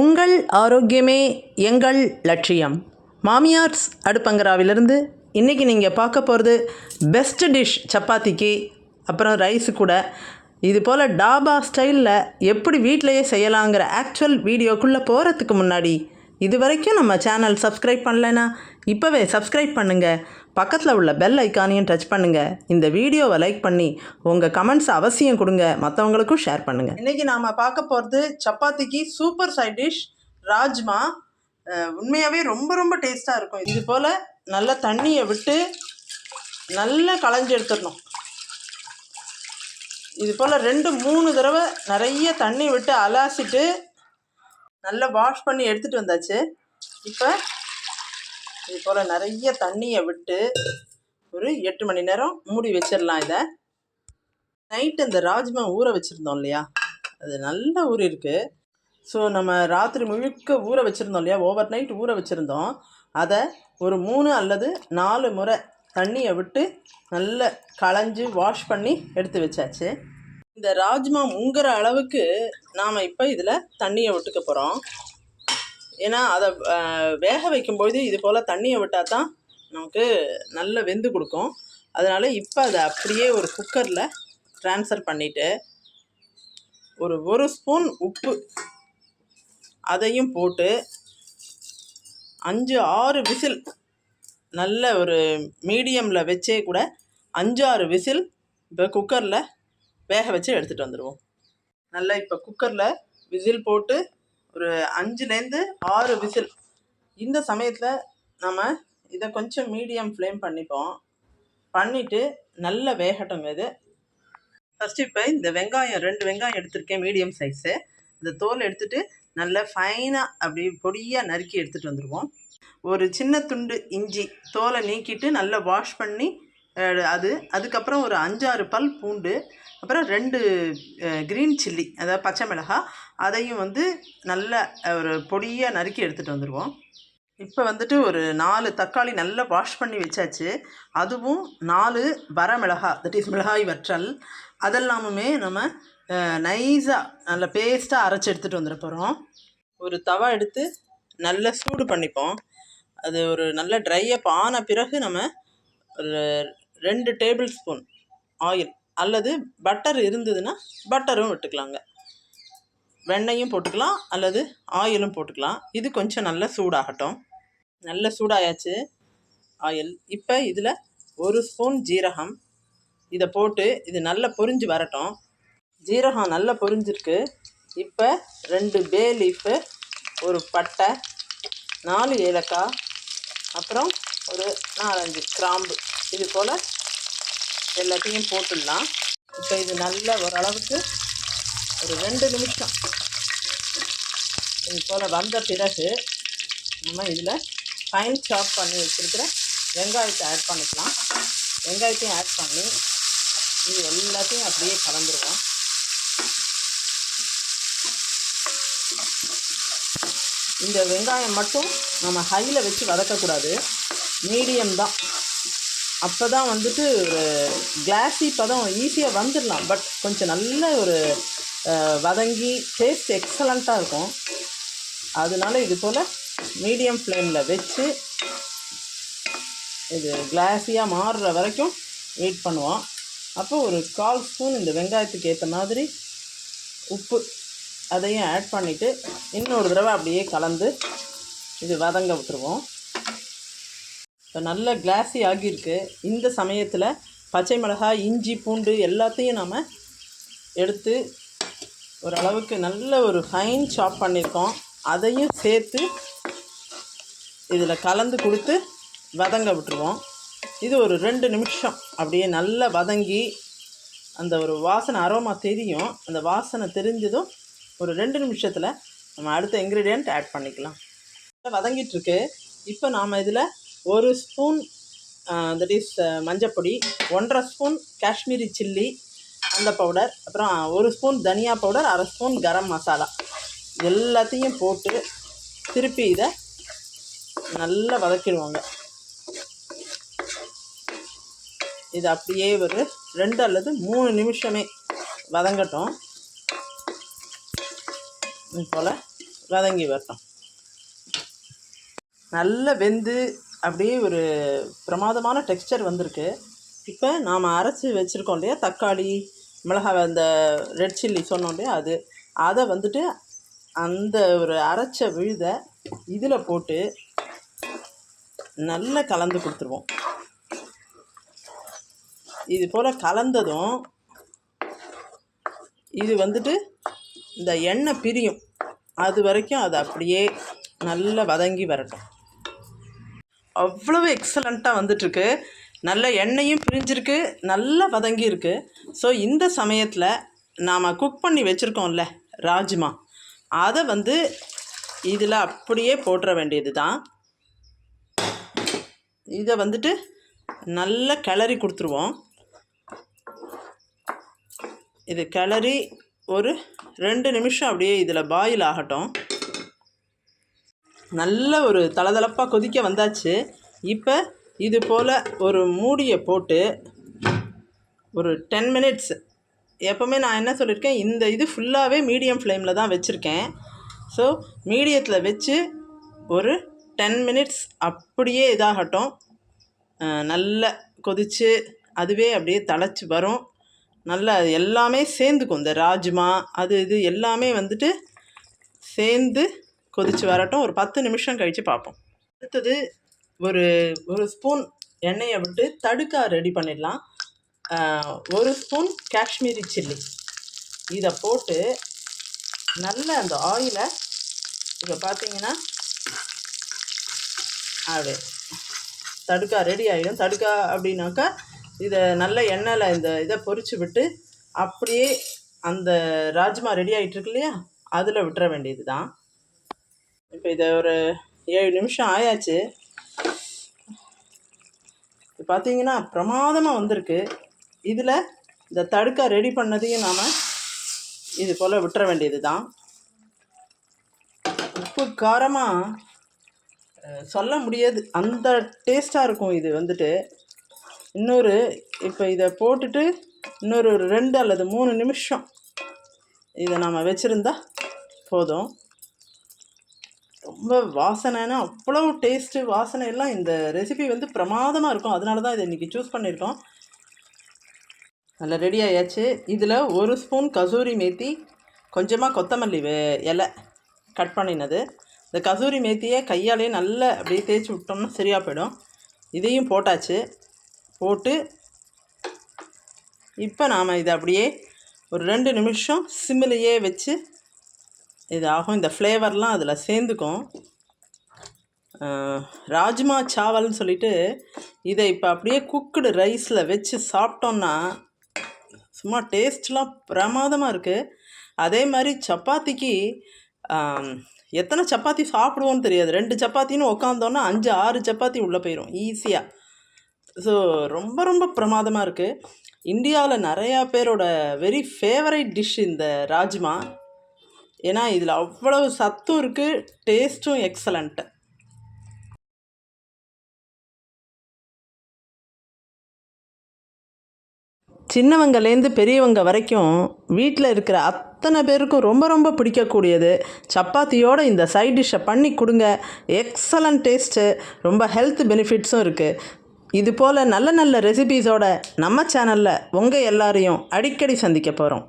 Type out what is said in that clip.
உங்கள் ஆரோக்கியமே எங்கள் லட்சியம். மாமியார்ஸ் அடுப்பங்கராவிலிருந்து இன்றைக்கி நீங்கள் பார்க்க போகிறது பெஸ்ட் டிஷ் சப்பாத்திக்கு அப்புறம் ரைஸு கூட. இது போல் டாபா ஸ்டைலில் எப்படி வீட்டிலையே செய்யலாங்கிற ஆக்சுவல் வீடியோக்குள்ளே போகிறதுக்கு முன்னாடி இது வரைக்கும் நம்ம சேனல் சப்ஸ்கிரைப் பண்ணலைன்னா இப்போவே சப்ஸ்கிரைப் பண்ணுங்கள் பக்கத்தில் உள்ள பெல் ஐக்கானையும் டச் பண்ணுங்கள் இந்த வீடியோவை லைக் பண்ணி உங்கள் கமெண்ட்ஸ் அவசியம் கொடுங்க. மற்றவங்களுக்கும் ஷேர் பண்ணுங்கள் இன்றைக்கி நாம் பார்க்க போகிறது சப்பாத்திக்கு சூப்பர் சைட் டிஷ் ராஜ்மா. உண்மையாகவே ரொம்ப ரொம்ப டேஸ்ட்டாக இருக்கும். இது போல் நல்ல தண்ணியை விட்டு நல்லா களைஞ்சி எடுத்துடணும். இது போல் ரெண்டு மூணு தடவை நிறைய தண்ணி விட்டு அலாசிட்டு நல்லா வாஷ் பண்ணி எடுத்துகிட்டு வந்தாச்சு. இப்போ இது போல் நிறைய தண்ணியை விட்டு ஒரு எட்டு மணி நேரம் மூடி வச்சிடலாம் இதை. நைட்டு இந்த ராஜ்மா ஊற வச்சுருந்தோம் இல்லையா? அது நல்லா ஊறி இருக்கு. ஸோ நம்ம ராத்திரி முழுக்க ஊற வச்சுருந்தோம் இல்லையா? ஓவர் நைட் ஊற வச்சுருந்தோம். அதை ஒரு மூணு அல்லது நாலு முறை தண்ணியை விட்டு நல்லா களைஞ்சு வாஷ் பண்ணி எடுத்து வச்சாச்சு. இந்த ராஜ்மா முங்குற அளவுக்கு நாம் இப்போ இதில் தண்ணியை விட்டுக்க போகிறோம் ஏன்னா அதை வேக வைக்கும்பொழுது இது போல் தண்ணியை விட்டால் தான் நமக்கு நல்ல வெந்து கொடுக்கும். அதனால் இப்போ அதை அப்படியே ஒரு குக்கரில் ட்ரான்ஸ்ஃபர் பண்ணிவிட்டு ஒரு ஒரு ஸ்பூன் உப்பு அதையும் போட்டு அஞ்சு ஆறு விசில் நல்ல ஒரு மீடியமில் வச்சே கூட அஞ்சு ஆறு விசில் இப்போ குக்கரில் வேக வச்சு எடுத்துகிட்டு வந்துடுவோம் நல்லா இப்போ குக்கரில் விசில் போட்டு ஒரு அஞ்சுலேருந்து ஆறு விசில். இந்த சமயத்தில் நம்ம இதை கொஞ்சம் மீடியம் ஃப்ளேம் பண்ணிப்போம். பண்ணிவிட்டு நல்லா வேகட்டும் இது. ஃபஸ்ட்டு இப்போ இந்த வெங்காயம் ரெண்டு வெங்காயம் எடுத்திருக்கேன் மீடியம் சைஸு இந்த தோல் எடுத்துகிட்டு நல்லா ஃபைனாக அப்படி பொடியாக நறுக்கி எடுத்துகிட்டு வந்துடுவோம் ஒரு சின்ன துண்டு இஞ்சி தோலை நீக்கிட்டு நல்லா வாஷ் பண்ணி அது அதுக்கப்புறம் ஒரு அஞ்சாறு பல் பூண்டு அப்புறம் ரெண்டு க்ரீன் சில்லி அதாவது பச்சை மிளகாய் அதையும் வந்து நல்ல ஒரு பொடியாக நறுக்கி எடுத்துகிட்டு வந்துடுவோம் இப்போ வந்துட்டு ஒரு நாலு தக்காளி நல்லா வாஷ் பண்ணி வச்சாச்சு. அதுவும் நாலு வரமிளகா தட் இஸ் மிளகாய் வற்றல் அதெல்லாமுமே நம்ம நைஸாக நல்ல பேஸ்ட்டாக அரைச்சி எடுத்துகிட்டு வந்துட போகிறோம் ஒரு தவா எடுத்து நல்லா சூடு பண்ணிப்போம். அது ஒரு நல்ல ட்ரை அப் ஆன பிறகு நம்ம ஒரு ரெண்டு டேபிள் ஸ்பூன் ஆயில் அல்லது பட்டர் இருந்ததுன்னா பட்டரும் விட்டுக்கலாங்க. வெண்ணையும் போட்டுக்கலாம் அல்லது ஆயிலும் போட்டுக்கலாம். இது கொஞ்சம் நல்லா சூடாகட்டும். நல்ல சூடாயாச்சு. ஆயில் இப்போ இதில் ஒரு ஸ்பூன் ஜீரகம். இதை போட்டு இது நல்லா பொரிஞ்சு வரட்டும். ஜீரகம் நல்லா பொரிஞ்சிருக்கு. இப்போ ரெண்டு பே லீஃபு ஒரு பட்டை நாலு ஏலக்காய் அப்புறம் ஒரு நாலஞ்சு கிராம்பு. இது போல் எல்லாத்தையும் போட்டுடலாம். இப்போ இது நல்ல ஓரளவுக்கு ஒரு ரெண்டு நிமிஷம். இது போல் வந்த பிறகு நம்ம இதில் ஃபைன் சாப் பண்ணி வச்சுருக்கிற வெங்காயத்தை ஆட் பண்ணிக்கலாம். வெங்காயத்தையும் ஆட் பண்ணி இது எல்லாத்தையும் அப்படியே கலந்துருவோம். இந்த வெங்காயம் மட்டும் நம்ம ஹையில் வச்சு வதக்கக்கூடாது. மீடியம் தான். அப்போ தான் வந்துட்டு ஒரு கிளாஸி பதம் ஈஸியாக வந்துடலாம். பட் கொஞ்சம் நல்ல ஒரு வதங்கி டேஸ்ட் எக்ஸலண்ட்டாக இருக்கும். அதனால இது போல் மீடியம் ஃப்ளேமில் வச்சு இது கிளாஸியாக மாறுற வரைக்கும் வெயிட் பண்ணுவோம். அப்போ ஒரு கால் ஸ்பூன் இந்த வெங்காயத்துக்கு ஏற்ற மாதிரி உப்பு அதையும் ஆட் பண்ணிவிட்டு இன்னொரு தடவை அப்படியே கலந்து இது வதங்க விட்டுருவோம். இப்போ நல்ல கிளாஸி ஆகியிருக்கு. இந்த சமயத்தில் பச்சை மிளகாய் இஞ்சி பூண்டு எல்லாத்தையும் நாம் எடுத்து ஓரளவுக்கு நல்ல ஒரு ஃபைன் சாப் பண்ணியிருக்கோம். அதையும் சேர்த்து இதில் கலந்து கொடுத்து வதங்க விட்டுருவோம். இது ஒரு ரெண்டு நிமிஷம். அப்படியே நல்லா வதங்கி அந்த ஒரு வாசனை அரோமா தெரியும். அந்த வாசனை தெரிஞ்சதும் ஒரு ரெண்டு நிமிஷத்தில் நம்ம அடுத்த இன்க்ரீடியண்ட் ஆட் பண்ணிக்கலாம். வதங்கிட்டுருக்கு இப்போ நாம் இதில் ஒரு ஸ்பூன் தட் இஸ் மஞ்சப்பொடி ஒன்றரை ஸ்பூன் காஷ்மீரி சில்லி அந்த பவுடர் அப்புறம் ஒரு ஸ்பூன் தனியா பவுடர் அரை ஸ்பூன் கரம் மசாலா. எல்லாத்தையும் போட்டு திருப்பி இதை நல்லா வதக்கிடுவாங்க. இது அப்படியே ஒரு ரெண்டு அல்லது மூணு நிமிஷமே வதங்கட்டும். இது போல் வதங்கி வரட்டும். நல்ல வெந்து அப்படியே ஒரு பிரமாதமான டெக்ஸ்சர் வந்திருக்கு. இப்போ நாம் அரைச்சி வச்சுருக்கோம் இல்லையா? தக்காளி மிளகாய் அந்த ரெட் சில்லி சொன்னோம் இல்லையா? அது. அதை வந்துட்டு அந்த ஒரு அரைச்ச விழுத இதில் போட்டு நல்லா கலந்து கொடுத்துருவோம். இது போல் கலந்ததும் இது வந்துட்டு இந்த எண்ணெய் பிரியும். அது வரைக்கும் அது அப்படியே நல்லா வதங்கி வரட்டும். அவ்வளவு எக்ஸலண்ட்டாக வந்துட்டுருக்கு. நல்ல எண்ணெயும் பிரிஞ்சிருக்கு நல்லா வதங்கியிருக்கு. ஸோ இந்த சமயத்தில் நாம் குக் பண்ணி வச்சுருக்கோம்ல ராஜ்மா. அதை வந்து இதில் அப்படியே போட்டுற வேண்டியது தான் இதை வந்துட்டு நல்லா கிளறி கொடுத்துருவோம். இது கிளறி ஒரு ரெண்டு நிமிஷம் அப்படியே இதில் பாயில் ஆகட்டும். நல்ல ஒரு தளதளப்பாக கொதிக்க வந்தாச்சு. இப்போ இது போல் ஒரு மூடியை போட்டு ஒரு டென் மினிட்ஸ் எப்போவுமே நான் என்ன சொல்லியிருக்கேன் இந்த இது ஃபுல்லாகவே மீடியம் ஃப்ளேமில் தான் வச்சுருக்கேன். ஸோ மீடியத்தில் வச்சு ஒரு டென் மினிட்ஸ் அப்படியே இதாகட்டும். நல்ல கொதித்து அதுவே அப்படியே தழைச்சி வரும். நல்லா எல்லாமே சேர்ந்துக்கும். இந்த ராஜ்மா அது இது எல்லாமே வந்துட்டு சேர்ந்து கொதித்து வரட்டும். ஒரு பத்து நிமிஷம் கழித்து பார்ப்போம். அடுத்தது ஒரு ஒரு ஸ்பூன் எண்ணெயை விட்டு தடுக்கா ரெடி பண்ணிடலாம். ஒரு ஸ்பூன் காஷ்மீரி சில்லி. இதை போட்டு நல்ல அந்த ஆயிலை இப்போ பார்த்தீங்கன்னா அது தடுக்கா ரெடி ஆகிடும் தடுக்கா அப்படின்னாக்கா இதை நல்ல எண்ணெயில் இந்த இதை பொறிச்சு விட்டு அப்படியே அந்த ராஜ்மா ரெடி ஆகிட்டு இருக்கு இல்லையா? அதில் விட்டுற வேண்டியது தான் இப்போ இதை ஒரு ஏழு நிமிஷம் ஆயாச்சு. இப்போ பார்த்தீங்கன்னா பிரமாதமாக வந்திருக்கு. இதில் இந்த தடுக்கா ரெடி பண்ணதையும் நாம் இது போல் விட்டுற வேண்டியது தான் உப்பு காரமாக சொல்ல முடியாது. அந்த டேஸ்ட்டாக இருக்கும் இது வந்துட்டு. இன்னொரு இப்போ இதை போட்டுட்டு இன்னொரு ஒரு ரெண்டு அல்லது மூணு நிமிஷம் இதை நாம் வச்சுருந்தா போதும். ரொம்ப வாசனைன்னா அவ்வளோ டேஸ்ட்டு வாசனை எல்லாம் இந்த ரெசிபி வந்து பிரமாதமாக இருக்கும். அதனால தான் இதை இன்றைக்கி சூஸ் பண்ணியிருக்கோம். நல்லா ரெடி ஆயாச்சு. இதில் ஒரு ஸ்பூன் கசூரி மேத்தி கொஞ்சமாக கொத்தமல்லி இலை கட் பண்ணினது. இந்த கசூரி மேத்தியை கையாலே நல்லா அப்படியே தேய்ச்சி விட்டோம்னா சரியாக போயிடும். இதையும் போட்டாச்சு. போட்டு இப்போ நாம் இதை அப்படியே ஒரு ரெண்டு நிமிஷம் சிம்மிலேயே வச்சு இது ஆகும் இந்த ஃப்ளேவர்லாம் அதில் சேர்ந்துக்கும். ராஜ்மா சாவல்னு சொல்லிட்டு இதை இப்போ அப்படியே குக்குடு ரைஸில் வச்சு சாப்பிட்டோன்னா சும்மா டேஸ்ட்லாம் பிரமாதமாக இருக்குது அதே மாதிரி சப்பாத்திக்கு எத்தனை சப்பாத்தி சாப்பிடுவோன்னு தெரியாது. ரெண்டு சப்பாத்தின்னு உக்காந்தோன்னா அஞ்சு ஆறு சப்பாத்தி உள்ளே போயிடும் ஈஸியாக ஸோ ரொம்ப ரொம்ப பிரமாதமாக இருக்குது இந்தியாவில் நிறையா பேரோட வெரி ஃபேவரைட் டிஷ் இந்த ராஜ்மா. ஏன்னா இதில் அவ்வளவு சத்தும் இருக்குது டேஸ்ட்டும் எக்ஸலண்ட்டு சின்னவங்கலேருந்து பெரியவங்க வரைக்கும் வீட்டில் இருக்கிற அத்தனை பேருக்கும் ரொம்ப ரொம்ப பிடிக்கக்கூடியது. சப்பாத்தியோட இந்த சைட் டிஷ்ஷை பண்ணி கொடுங்க. எக்ஸலண்ட் டேஸ்ட்டு ரொம்ப ஹெல்த் பெனிஃபிட்ஸும் இருக்குது இது போல் நல்ல நல்ல ரெசிபீஸோட நம்ம சேனலில் உங்கள் எல்லாரையும் அடிக்கடி சந்திக்க போகிறோம்